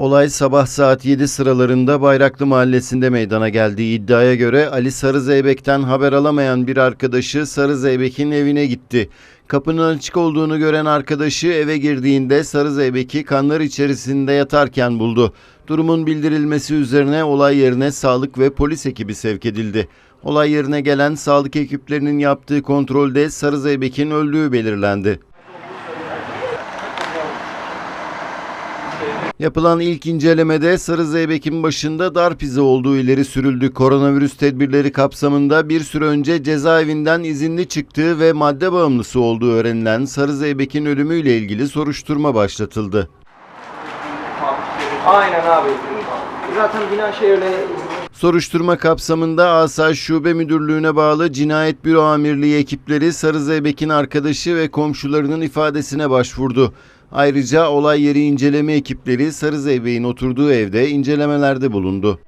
Olay sabah saat 7 sıralarında Bayraklı Mahallesi'nde meydana geldiği iddiaya göre Ali Sarızeybek'ten haber alamayan bir arkadaşı Sarızeybek'in evine gitti. Kapının açık olduğunu gören arkadaşı eve girdiğinde Sarızeybek'i kanlar içerisinde yatarken buldu. Durumun bildirilmesi üzerine olay yerine sağlık ve polis ekibi sevk edildi. Olay yerine gelen sağlık ekiplerinin yaptığı kontrolde Sarızeybek'in öldüğü belirlendi. Yapılan ilk incelemede Sarı Zeybek'in başında darp izi olduğu ileri sürüldü. Koronavirüs tedbirleri kapsamında bir süre önce cezaevinden izinli çıktığı ve madde bağımlısı olduğu öğrenilen Sarı Zeybek'in ölümüyle ilgili soruşturma başlatıldı. Aynen abi. Zaten bina şehirle Soruşturma kapsamında Asayiş Şube Müdürlüğü'ne bağlı Cinayet Büro Amirliği ekipleri Sarı Zeybek'in arkadaşı ve komşularının ifadesine başvurdu. Ayrıca olay yeri inceleme ekipleri Sarı Zeybek'in oturduğu evde incelemelerde bulundu.